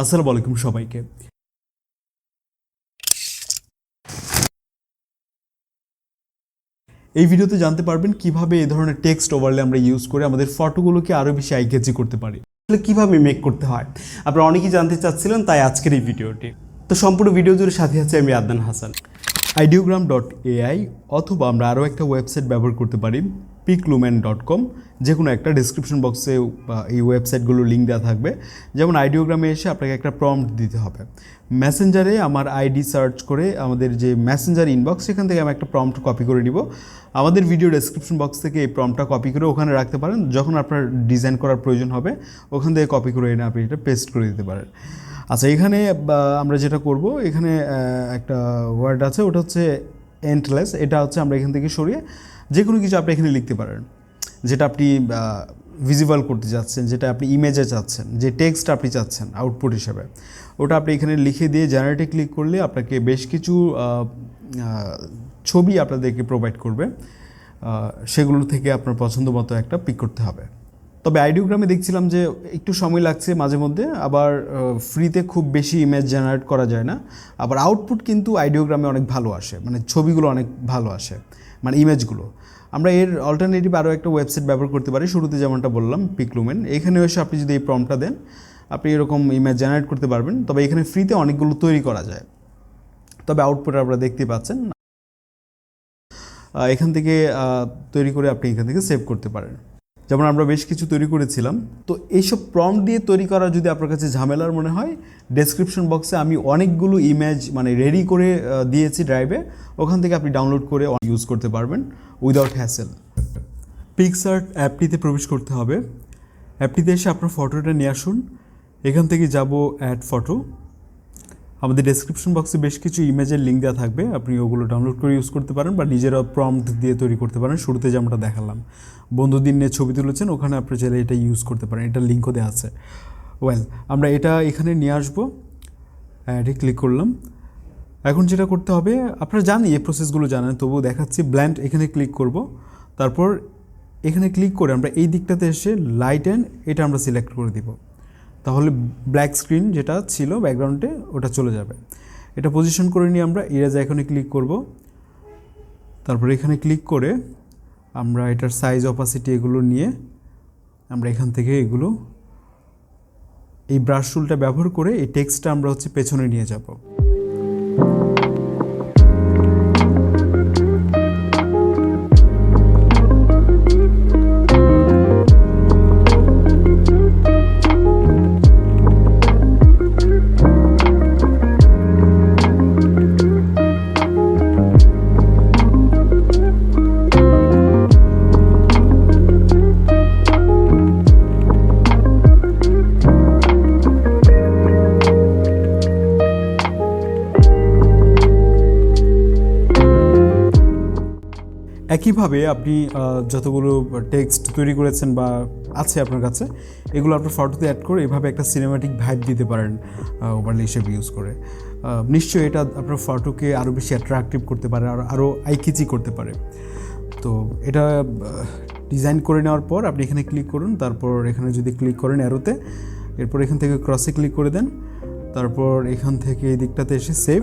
আসসালামু আলাইকুম সবাইকে। এই ভিডিওতে জানতে পারবেন কীভাবে এই ধরনের টেক্সট ওভারলে আমরা ইউজ করে আমাদের ফটোগুলোকে আরও বেশি আইকেজি করতে পারি। আসলে কীভাবে মেক করতে হয়? আপনারা অনেকেই জানতে চাচ্ছিলেন তাই আজকের এই ভিডিওটি। তো সম্পূর্ণ ভিডিও জুড়ে সাথে আছে আমি Adnan Hasan. Ideogram dot AI অথবা আমরা আরও একটা ওয়েবসাইট ব্যবহার করতে পারি। পিকলুম্যান ডট কম যে কোনো একটা ডিসক্রিপশন বক্সে এই ওয়েবসাইটগুলোর লিঙ্ক দেওয়া থাকবে। যেমন আইডিওগ্রামে এসে আপনাকে একটা প্রম্পট দিতে হবে। মেসেঞ্জারে আমার আইডি সার্চ করে আমাদের যে মেসেঞ্জার ইনবক্স সেখান থেকে আমি একটা প্রম্পট কপি করে নিব। আমাদের ভিডিও ডেসক্রিপশন বক্স থেকে এই প্রম্পটটা কপি করে ওখানে রাখতে পারেন। যখন আপনার ডিজাইন করার প্রয়োজন হবে, ওখান থেকে কপি করে এনে আপনি এটা পেস্ট করে দিতে পারেন। আচ্ছা এখানে আমরা যেটা করব, এখানে একটা ওয়ার্ড আছে, ওটা হচ্ছে এন্টলেস এটা হচ্ছে আমরা এখান থেকে সরিয়ে যে কোনো কিছু আপনি এখানে লিখতে পারেন। যেটা আপনি ভিজিবল করতে চাচ্ছেন, যেটা আপনি ইমেজে চাচ্ছেন, যে টেক্সট আপনি চাচ্ছেন আউটপুট হিসেবে। ওটা আপনি এখানে লিখে দিয়ে জেনারেটে ক্লিক করলে আপনাকে বেশ কিছু ছবি আপনাদেরকে প্রোভাইড করবে। সেগুলো থেকে আপনার পছন্দ মতো একটা পিক করতে হবে। তবে আইডিওগ্রামে দেখছিলাম যে একটু সময় লাগছে মাঝে মধ্যে, আবার ফ্রিতে খুব বেশি ইমেজ জেনারেট করা যায় না। আবার আউটপুট কিন্তু আইডিওগ্রামে অনেক ভালো আসে মানে ছবিগুলো অনেক ভালো আসে মানে ইমেজগুলো আমরা এর অল্টারনেটিভ আরও একটা ওয়েবসাইট ব্যবহার করতে পারি, শুরুতে যেমনটা বললাম পিকলুমেন এখানে এসে আপনি যদি এই প্রমটা দেন, আপনি এরকম ইমেজ জেনারেট করতে পারবেন, তবে এখানে ফ্রিতে অনেকগুলো তৈরি করা যায়। তবে আউটপুট আপনারা দেখতে পাচ্ছেন। এখান থেকে তৈরি করে আপনি এখান থেকে সেভ করতে পারেন। যেমন আমরা বেশ কিছু তৈরি করেছিলাম। তো এইসব প্রম দিয়ে তৈরি করা যদি আপনার কাছে ঝামেলার মনে হয় ডেসক্রিপশন বক্সে আমি অনেকগুলো ইমেজ মানে রেডি করে দিয়েছি ড্রাইভে ওখান থেকে আপনি ডাউনলোড করে ইউজ করতে পারবেন উইদাউট হ্যাসেল পিকসার্ট অ্যাপটিতে প্রবেশ করতে হবে। অ্যাপটিতে এসে আপনার ফটোটা নিয়ে আসুন। এখান থেকে যাব অ্যাড ফটো আমাদের ডেসক্রিপশন বক্সে বেশ কিছু ইমেজের লিঙ্ক দেওয়া থাকবে। আপনি ওগুলো ডাউনলোড করে ইউজ করতে পারেন বা নিজেরা প্রম্পট দিয়ে তৈরি করতে পারেন। শুরুতে যেমনটা দেখালাম বন্ধুদিন নিয়ে ছবি তুলেছেন, ওখানে আপনি চাইলে এটা ইউজ করতে পারেন। এটা লিঙ্কও দেওয়া আছে। ওয়েল আমরা এটা এখানে নিয়ে আসব। অ্যাডে ক্লিক করলাম। এখন যেটা করতে হবে, আপনারা জানি এই প্রসেসগুলো জানেন, তবুও দেখাচ্ছি। ব্ল্যান্ড এখানে ক্লিক করব। তারপর এখানে ক্লিক করে আমরা এই দিকটাতে এসে লাইট অ্যান্ড এটা আমরা সিলেক্ট করে দিব। তাহলে ব্ল্যাক স্ক্রিন যেটা ছিল ব্যাকগ্রাউন্ডে ওটা চলে যাবে। এটা পজিশন করে নিয়ে আমরা ইরাজা এখানে ক্লিক করব। তারপর এখানে ক্লিক করে আমরা এটার সাইজ অপাসিটি এগুলো নিয়ে আমরা এখান থেকে এগুলো, এই ব্রাশ টুলটা ব্যবহার করে এই টেক্সটটা আমরা হচ্ছে পেছনে নিয়ে যাব। একইভাবে আপনি যতগুলো টেক্সট তৈরি করেছেন বা আছে আপনার কাছে, এগুলো আপনার ফটোতে অ্যাড করে এভাবে একটা সিনেমাটিক ভাইব দিতে পারেন ওভারলে হিসেবে ইউজ করে। নিশ্চয়ই এটা আপনার ফটোকে আরও বেশি অ্যাট্রাকটিভ করতে পারে, আর আরও আইকিচি করতে পারে। তো এটা ডিজাইন করে নেওয়ার পর আপনি এখানে ক্লিক করুন, তারপর এখানে যদি ক্লিক করেন অ্যারোতে এরপর এখান থেকে ক্রসে ক্লিক করে দেন, তারপর এখান থেকে এই দিকটাতে এসে সেভ